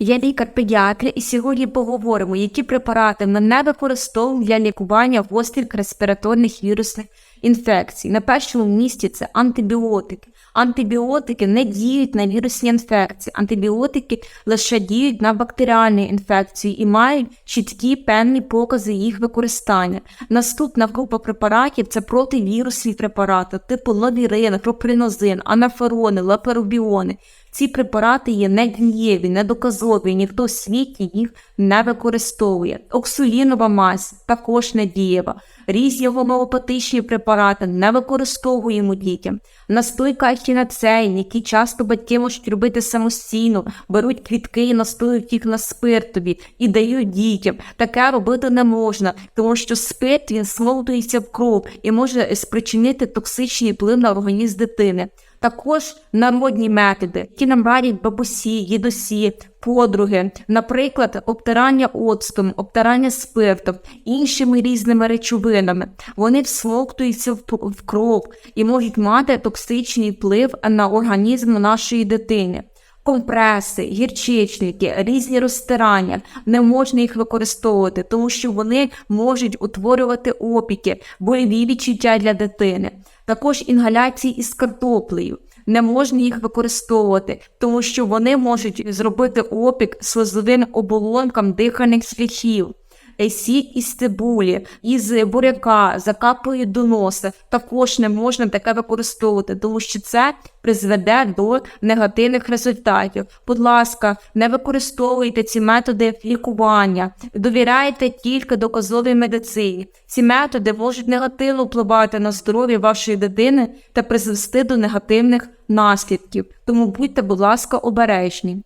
Я лікар-педіатр, і сьогодні поговоримо, які препарати ми не використовуємо для лікування гострих респіраторних вірусних інфекцій. На першому місці це антибіотики. Антибіотики не діють на вірусні інфекції. Антибіотики лише діють на бактеріальні інфекції і мають чіткі певні покази їх використання. Наступна група препаратів це противірусні препарати, типу лавірин, пропринозин, анаферони, лаперобіони. Ці препарати є недієві, недоказові, ніхто в світі їх не використовує. Оксулінова мазь також не дієва. Різні гомеопатичні препарати не використовуємо дітям. Настойка ехінацеїн, які часто батьки можуть робити самостійно, беруть квітки і настоюють їх на спиртові і дають дітям. Таке робити не можна, тому що спирт він смолтується в кров і може спричинити токсичний вплив на організм дитини. Також народні методи, які нам радять бабусі, дідусі, подруги, наприклад, обтирання оцтом, обтирання спиртом, іншими різними речовинами. Вони всмоктуються в, кров і можуть мати токсичний вплив на організм нашої дитини. Компреси, гірчичники, різні розтирання, не можна їх використовувати, тому що вони можуть утворювати опіки, бойові відчуття для дитини. Також інгаляції із картоплею. Не можна їх використовувати, тому що вони можуть зробити опік слизовим оболонкам дихальних шляхів. Сік із цибулі, із буряка, закапують до носа. Також не можна таке використовувати, тому що це призведе до негативних результатів. Будь ласка, не використовуйте ці методи лікування, довіряйте тільки доказовій медицині. Ці методи можуть негативно впливати на здоров'я вашої дитини та призвести до негативних наслідків. Тому будьте, будь ласка, обережні.